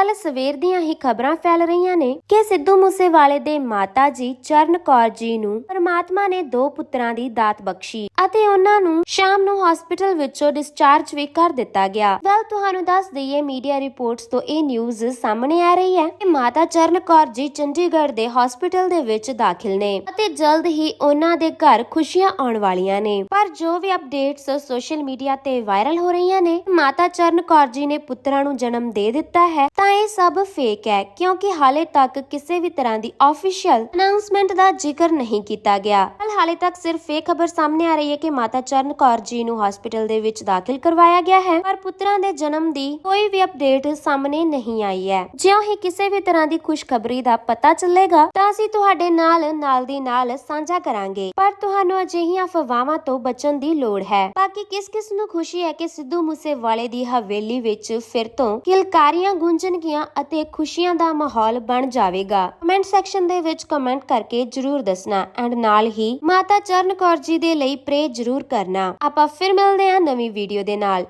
ਕੱਲ ਸਵੇਰ ਦੀਆਂ ਹੀ ਖਬਰਾਂ ਫੈਲ ਰਹੀਆਂ ਨੇ ਕਿ ਸਿੱਧੂ ਮੂਸੇਵਾਲੇ ਦੇ ਮਾਤਾ ਜੀ ਚਰਨ ਕੌਰ ਜੀ ਨੂੰ ਪਰਮਾਤਮਾ ਨੇ ਦੋ ਪੁੱਤਰਾਂ ਦੀ ਦਾਤ ਬਖਸ਼ੀ ਅਤੇ ਉਹਨਾਂ ਨੂੰ ਸ਼ਾਮ ਨੂੰ ਹਸਪੀਟਲ ਵਿੱਚੋਂ ਡਿਸਚਾਰਜ ਵੀ ਕਰ ਦਿੱਤਾ ਗਿਆ। ਵੈਲ ਤੁਹਾਨੂੰ ਦੱਸ ਦਈਏ ਮੀਡੀਆ ਰਿਪੋਰਟਸ ਤੋਂ ਇਹ ਨਿਊਜ਼ ਸਾਹਮਣੇ ਆ ਰਹੀ ਹੈ ਕਿ ਮਾਤਾ ਚਰਨ ਕੌਰ ਜੀ ਚੰਡੀਗੜ੍ਹ ਦੇ ਹਸਪੀਟਲ ਦੇ ਵਿੱਚ ਦਾਖਲ ਨੇ ਅਤੇ ਜਲਦ ਹੀ ਉਹਨਾਂ ਦੇ ਘਰ ਖੁਸ਼ੀਆਂ ਆਉਣ ਵਾਲੀਆਂ ਨੇ। ਪਰ ਜੋ ਵੀ ਅਪਡੇਟਸ ਸੋਸ਼ਲ ਮੀਡੀਆ ਤੇ ਵਾਇਰਲ ਹੋ ਰਹੀਆਂ ਨੇ, ਮਾਤਾ ਚਰਨ ਕੌਰ ਜੀ ਨੇ ਪੁੱਤਰਾਂ ਨੂੰ ਜਨਮ ਦੇ ਦਿੱਤਾ ਹੈ, ਤਾਂ ਇਹ ਸਭ ਫੇਕ ਹੈ, ਕਿਉਂਕਿ ਹਾਲੇ ਤੱਕ ਕਿਸੇ ਵੀ ਤਰ੍ਹਾਂ ਦੀ ਆਫੀਸ਼ੀਅਲ ਅਨਾਉਂਸਮੈਂਟ ਦਾ ਜ਼ਿਕਰ ਨਹੀਂ ਕੀਤਾ ਗਿਆ। ਹਾਲੇ ਤੱਕ ਸਿਰਫ ਇਹ ਖਬਰ ਸਾਹਮਣੇ ਆ ਰਹੀ ਹੈ ਕਿ ਮਾਤਾ ਚਰਨ ਕੌਰ ਜੀ ਨੂੰ ਹਸਪੀਟਲ ਦੇ ਵਿੱਚ ਦਾਖਲ ਕਰਵਾਇਆ ਗਿਆ ਹੈ, ਪਰ ਪੁੱਤਰਾਂ ਦੇ ਜਨਮ ਦੀ ਕੋਈ ਵੀ ਅਪਡੇਟ ਸਾਹਮਣੇ ਨਹੀਂ ਆਈ ਹੈ। ਜਿਉਂ ਹੀ ਕਿਸੇ ਵੀ ਤਰ੍ਹਾਂ ਦੀ ਖੁਸ਼ਖਬਰੀ ਦਾ ਪਤਾ ਚੱਲੇਗਾ, ਤਾਂ ਅਸੀਂ ਤੁਹਾਡੇ ਨਾਲ ਨਾਲ ਦੀ ਨਾਲ ਸਾਂਝਾ ਕਰਾਂਗੇ। ਪਰ ਤੁਹਾਨੂੰ ਅਜਿਹੀਆਂ ਅਫਵਾਹਾਂ ਤੋਂ ਬਚਣ ਦੀ ਲੋੜ ਹੈ। ਬਾਕੀ ਕਿਸ ਕਿਸ ਨੂੰ ਖੁਸ਼ੀ ਹੈ ਕਿ ਸਿੱਧੂ ਮੂਸੇਵਾਲੇ ਦੀ ਹਵੇਲੀ ਵਿੱਚ ਫਿਰ ਤੋਂ ਕਿਲਕਾਰੀਆਂ ਗੂੰਜਣਗੀਆਂ ਅਤੇ ਖੁਸ਼ੀਆਂ ਦਾ ਮਾਹੌਲ ਬਣ ਜਾਵੇਗਾ। ਕਮੈਂਟ ਸੈਕਸ਼ਨ ਦੇ ਵਿੱਚ ਕਮੈਂਟ ਕਰਕੇ ਜਰੂਰ ਦੱਸਣਾ ਐਂਡ ਨਾਲ ਹੀ ਮਾਤਾ ਚਰਨ ਕੌਰ ਜੀ ਦੇ ਲਈ ਪ੍ਰੇ ਜਰੂਰ ਕਰਨਾ। ਆਪਾਂ ਫਿਰ ਮਿਲਦੇ ਹਾਂ ਨਵੀਂ ਵੀਡੀਓ ਦੇ ਨਾਲ।